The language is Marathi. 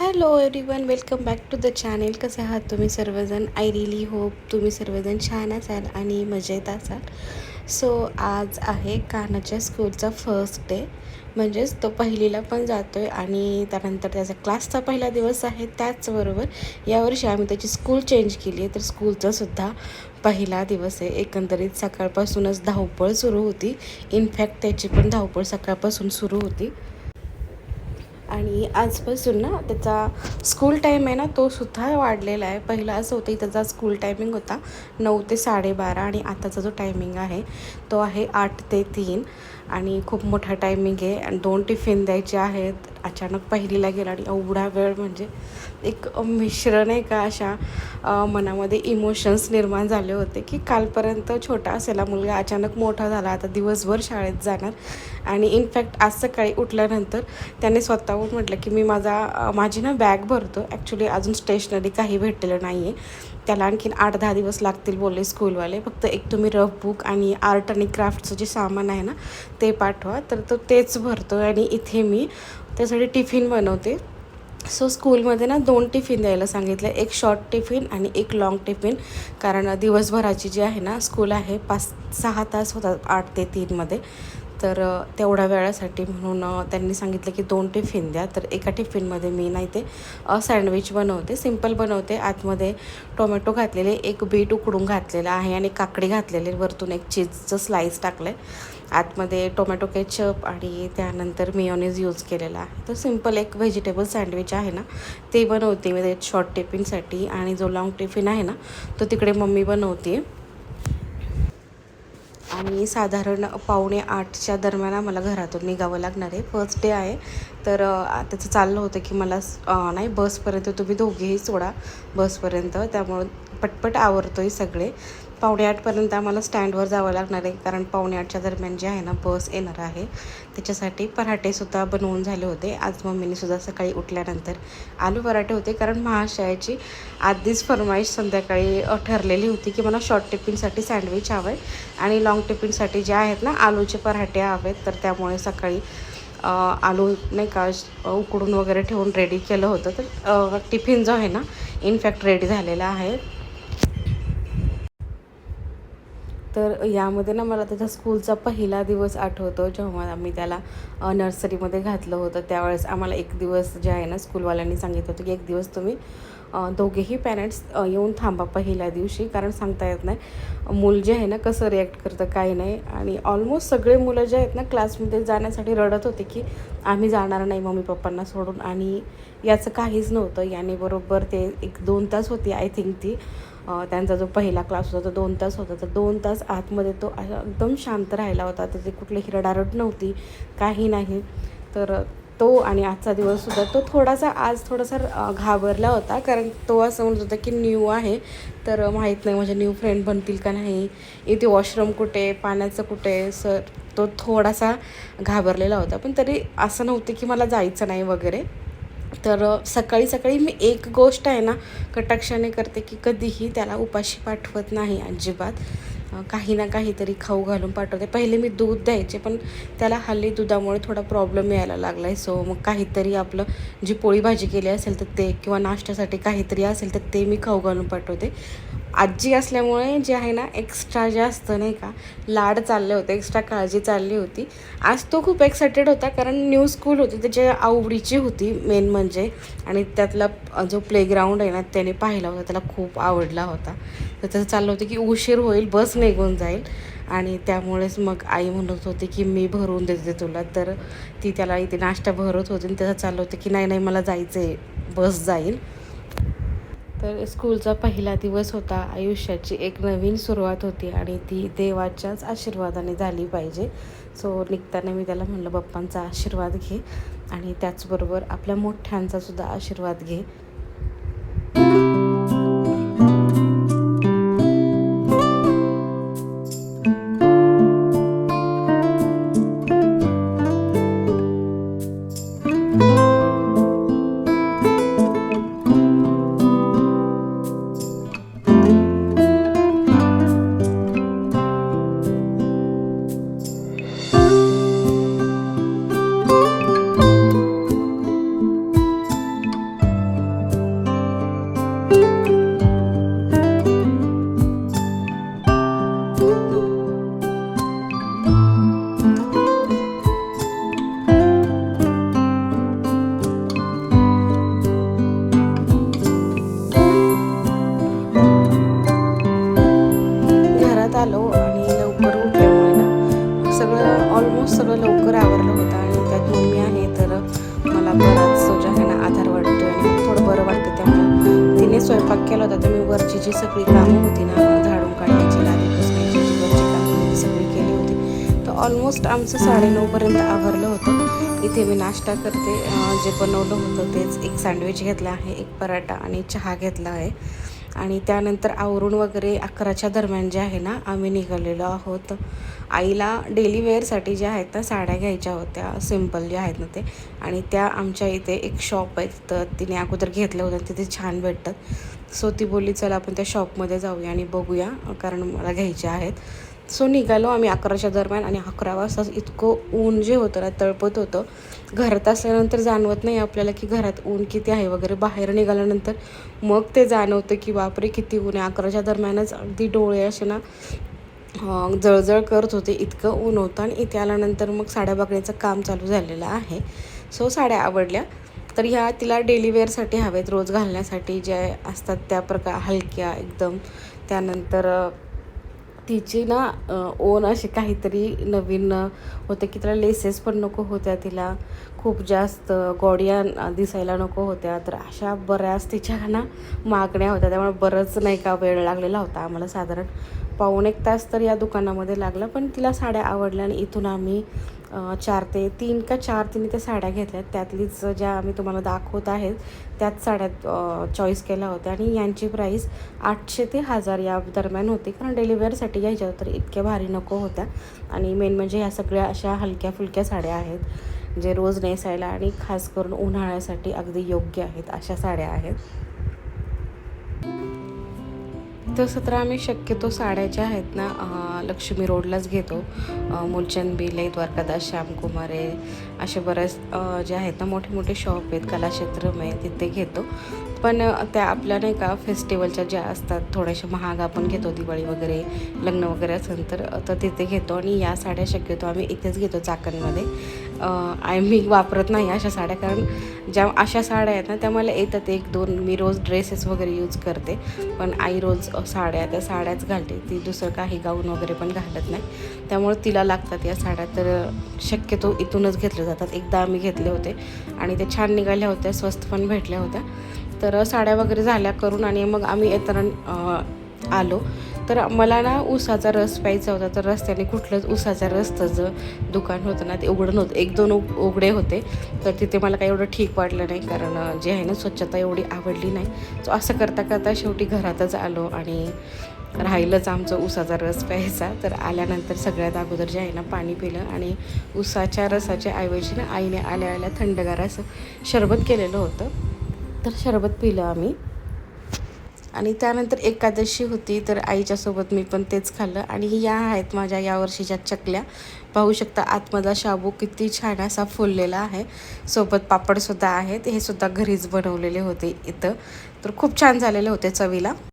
Hello one welcome back to the channel कसे आहात तुम्ही सर्वजण? आय रिली होप तुम्ही सर्वजण छान असाल आणि मजेत असाल. सो आज आहे कानाच्या स्कूलचा फर्स्ट डे म्हणजेच तो पहिलीला पण जातो आहे आणि त्यानंतर त्याचा क्लासचा पहिला दिवस आहे. त्याचबरोबर यावर्षी आम्ही त्याची स्कूल चेंज केली आहे. तर स्कूलचा सुद्धा पहिला दिवस आहे. एकंदरीत सकाळपासूनच धावपळ सुरू होती. इनफॅक्ट त्याची पण धावपळ सकाळपासून सुरू होती. आणि आजपासून ना त्याचा स्कूल टाईम आहे ना तो सुद्धा वाढलेला आहे. पहिला असं होतं की त्याचा स्कूल टायमिंग होता नऊ ते साडेबारा आणि आताचा जो टायमिंग आहे तो आहे आठ ते तीन. आणि खूप मोठा टायमिंग आहे. आणि दोन टिफिन द्यायचे आहेत. अचानक पहिलीला गेला आणि एवढा वेळ म्हणजे एक मिश्रण आहे का अशा मनामध्ये इमोशन्स निर्माण झाले होते की कालपर्यंत छोटा असेला मुलगा अचानक मोठा झाला. आता दिवसभर शाळेत जाणार. आणि इनफॅक्ट आज सकाळी उठल्यानंतर त्याने स्वतःहून म्हटलं की मी माझा माझी ना बॅग भरतो. ॲक्च्युली अजून स्टेशनरी काही भेटलेलं नाही आहे त्याला आणखीन आठ दहा दिवस लागतील बोलले स्कूलवाले फक्त एक तुम्ही रफ बुक आणि आर्ट आणि क्राफ्टचं जे सामान आहे ना ते पाठवा. तर तो तेच भरतो आणि इथे मी त्यासाठी टिफिन बनवते. सो स्कूलमध्ये ना दोन टिफिन द्यायला सांगितलं. एक शॉर्ट टिफिन आणि एक लाँग टिफिन. कारण दिवसभराची जी आहे ना स्कूल आहे पाच सहा तास होतात आठ ते तीनमध्ये. तर तेवढ्या वेळासाठी म्हणून त्यांनी सांगितलं की दोन टिफिन द्या. तर एका टिफिनमध्ये मी नाही ते सँडविच बनवते सिंपल बनवते. आतमध्ये टोमॅटो घातलेले एक बीट उकडून घातलेलं आहे आणि काकडी घातलेले. वरतून एक चीजचं स्लाईस टाकलं आहे आतमध्ये टोमॅटो केचप आणि त्यानंतर मिओनीज यूज केलेला आहे. तर सिंपल एक व्हेजिटेबल सँडविच आहे ना ते बनवते मी ते शॉर्ट टिफिनसाठी. आणि जो लाँग टिफिन आहे ना तो तिकडे मम्मी बनवते. आणि साधारण पावणे आठच्या दरम्यान मला घरातून निघावं लागणार आहे. फर्स्ट डे आहे. तर त्याचं चाललं होतं की मला नाही बसपर्यंत तुम्ही दोघेही सोडा. बसपर्यंत. त्यामुळं पटपट आवरतो आहे सगळे. पावणे आठपर्यंत आम्हाला स्टँडवर जावं लागणार आहे. कारण पावणे आठच्या दरम्यान जे आहे ना बस येणार आहे. त्याच्यासाठी पराठेसुद्धा बनवून झाले होते. आज मम्मीनीसुद्धा सकाळी उठल्यानंतर आलू पराठे होते. कारण महाशयाची आधीच फरमाईश संध्याकाळी ठरलेली होती की मला शॉर्ट टिफिनसाठी सँडविच हवं आहे आणि लाँग टिफिनसाठी जे आहेत ना आलूचे पराठे हवेत. तर त्यामुळे सकाळी आलू नाही का उकडून वगैरे ठेवून रेडी केलं होतं. तर टिफिन जो आहे ना इनफॅक्ट रेडी झालेला आहे. तर यामध्ये ना मला त्याच्या स्कूलचा पहिला दिवस आठवतो जेव्हा आम्ही त्याला नर्सरीमध्ये घातलं होतं. त्यावेळेस आम्हाला एक दिवस जे आहे ना स्कूलवाल्यांनी सांगितलं होतं की एक दिवस तुम्ही दोघेही पॅरेंट्स येऊन थांबा पहिल्या दिवशी कारण सांगता येत नाही. मूल जे आहे ना कसं रिॲक्ट करतं काय नाही. आणि ऑलमोस्ट सगळे मुलं जे आहेत ना क्लासमध्ये जाण्यासाठी रडत होते की आम्ही जाणार नाही मम्मी पप्पांना सोडून. आणि याचं काहीच नव्हतं. याने बरोबर ते एक दोन तास होती आय थिंक ती. त्यांचा जो पहिला क्लास होता तो दोन तास होता. तर दोन तास आतमध्ये तो एकदम शांत राहिला होता. त्याची कुठली हिरडारड नव्हती काही नाही. तर तो आणि आजचा दिवससुद्धा तो थोडासा आज थोडासा घाबरला होता. कारण तो असं म्हणत होता की न्यू आहे. तर माहीत नाही माझ्या न्यू फ्रेंड बनतील का नाही. इथे वॉशरूम कुठे पाण्याचं कुठे? सर तो थोडासा घाबरलेला होता. पण तरी असं नव्हतं की मला जायचं नाही वगैरे. तर सकाळी सकाळी मी एक गोष्ट आहे ना कटाक्षाने करते की कधीही त्याला उपाशी पाठवत नाही अजिबात. काही ना काहीतरी खाऊ घालून पाठवते. पहिले मी दूध द्यायचे पण त्याला हल्ली दुधामुळे थोडा प्रॉब्लेम यायला लागला आहे सो मग काहीतरी आपलं जी पोळी भाजी केली असेल तर ते किंवा नाश्त्यासाठी काहीतरी असेल तर ते मी खाऊ घालून पाठवते. आजी असल्यामुळे जे आहे ना एक्स्ट्रा जास्त नाही का लाड चालले होते एक्स्ट्रा काळजी चालली होती. आज तो खूप एक्सायटेड होता कारण न्यू स्कूल होती त्याच्या आवडीची होती मेन म्हणजे. आणि त्यातला जो प्लेग्राऊंड आहे ना त्याने पाहिला होता त्याला खूप आवडला होता. तर त्याचं चाललं होतं की उशीर होईल बस निघून जाईल. आणि त्यामुळेच मग आई म्हणत होती की मी भरून देते तुला. तर ती त्याला इथे नाश्ता भरत होती आणि त्याचं चाललं होतं की नाही नाही मला जायचं आहे बस जाईल. तर स्कूलचा पहिला दिवस होता. आयुष्याची एक नवीन सुरुवात होती आणि ती देवाच्याच आशीर्वादाने झाली पाहिजे. सो निघताना मी त्याला म्हणलं बाप्पांचा आशीर्वाद घे आणि त्याचबरोबर आपल्या मोठ्यांचा सुद्धा आशीर्वाद घे. सगळी कामं होती ना झाडून काढण्याची लादी पुसण्याची कामं सगळी केली होती. तर ऑलमोस्ट आमचं साडेनऊपर्यंत आवरलं होतं. इथे मी नाश्ता करते जे बनवलं होतं तेच. एक सँडविच घेतला आहे एक पराठा आणि चहा घेतला आहे. आणि त्यानंतर आवरून वगैरे अकराच्या दरम्यान जे आहे ना आम्ही निघालेलो आहोत. आईला डेली वेअरसाठी ज्या आहेत ना साड्या घ्यायच्या होत्या. सिंपल ज्या आहेत ना ते. आणि त्या आमच्या इथे एक शॉप आहे तर तिने अगोदर घेतलं होतं तिथे छान भेटतात. सो ती बोलली चला आपण त्या शॉपमध्ये जाऊया आणि बघूया कारण मला घ्यायच्या आहेत. सो निघालो आम्ही अकराच्या दरम्यान आणि अकरा वाजता इतकं ऊन जे होतं ना तळपत होतं. घरात असल्यानंतर जाणवत नाही आपल्याला की घरात ऊन किती आहे वगैरे. बाहेर निघाल्यानंतर मग ते जाणवतं की बापरे किती ऊन आहे. अकराच्या दरम्यानच अगदी डोळे असे ना जळजळ करत होते. इतकं ऊन होतं आणि इथे आल्यानंतर मग साड्या बघण्याचं काम चालू झालेलं आहे. सो साड्या आवडल्या. तर ह्या तिला डेली वेअरसाठी हवेत रोज घालण्यासाठी ज्या असतात त्या प्रकार हलक्या एकदम. त्यानंतर तिची ना ओन असे काहीतरी नवीन होते की तिला लेसेस पण नको होत्या तिला. खूप जास्त गॉडिया दिसायला नको होत्या. तर अशा बऱ्याच तिच्या ना मागण्या होत्या. त्यामुळे बरंच नाही का वेळ लागलेला होता आम्हाला साधारण. पाऊण एक तास तर या दुकानामध्ये लागला पण तिला साड्या आवडल्या आणि इथून आम्ही चार ते तीन का चार तिने त्या साड्या घेतल्यात त्यातलीच ज्या आम्ही तुम्हाला दाखवत आहेत त्याच साड्या चॉईस केल्या होत्या. आणि यांची प्राईस आठशे ते हजार या दरम्यान होती. कारण डिलिव्हरसाठी घ्यायच्या तर इतक्या भारी नको होत्या. आणि मेन म्हणजे ह्या सगळ्या अशा हलक्या फुलक्या साड्या आहेत जे रोज नेसायला आणि खास करून उन्हाळ्यासाठी अगदी योग्य आहेत अशा साड्या आहेत. तसं तर आम्ही शक्यतो साड्या ज्या आहेत ना लक्ष्मी रोडलाच घेतो. अं, मूलचंद बिले द्वारकादास श्यामकुमारे असे बऱ्याच जे आहेत ना मोठे मोठे शॉप आहेत कलाक्षेत्रम आहे तिथे घेतो. पण त्या आपल्या नाही का फेस्टिवलच्या ज्या असतात थोड्याशा महाग आपण घेतो दिवाळी वगैरे लग्न वगैरे असेल तर तर तिथे घेतो. आणि या साड्या शक्यतो आम्ही इथेच घेतो चाकणमध्ये. अं, आम्ही वापरत नाही अशा साड्या कारण ज्या अशा साड्या आहेत ना त्या मला येतात एक दोन. मी रोज ड्रेसेस वगैरे यूज करते. पण आई रोज साड्या त्या साड्याच घालते. ती दुसरं काही गाऊन वगैरे पण घालत नाही. त्यामुळे तिला लागतात या साड्या. तर शक्यतो इथूनच घेतल्या जातात. एकदा आम्ही घेतले होते. आणि ते छान निघाल्या होत्या स्वस्त पण भेटल्या होत्या. तर साड्या वगैरे झाल्या करून आणि मग आम्ही येताना आलो. तर मला ना ऊसाचा रस प्यायचा होता तर रस्त्याने कुठलंच ऊसाच्या रस तसं दुकान होतं ना ते उघडं नव्हतं एक दोन उघडे होते. तर तिथे मला काही एवढं ठीक वाटलं नाही कारण जे आहे ना स्वच्छता एवढी आवडली नाही. सो असं करता करता शेवटी घरातच आलो आणि राहिलंच आमचं ऊसाचा रस प्यायचा. तर आल्यानंतर सगळ्यात अगोदर जे आहे ना पाणी पिलं आणि ऊसाच्या रसाच्या ऐवजी ना आईने आल्या आल्या थंडगार असं शरबत केलेलं होतं. तर शरबत पिलं आम्ही. आणि त्यानंतर एकादशी होती तर आईच्यासोबत मी पण तेच खाल्लं. आणि या आहेत माझ्या यावर्षीच्या चकल्या. पाहू शकता आतमधला शाबू किती छान असा फुललेला आहे. सोबत पापडसुद्धा आहेत. हे सुद्धा घरीच बनवलेले होते इथं. तर खूप छान झालेले होते चवीला.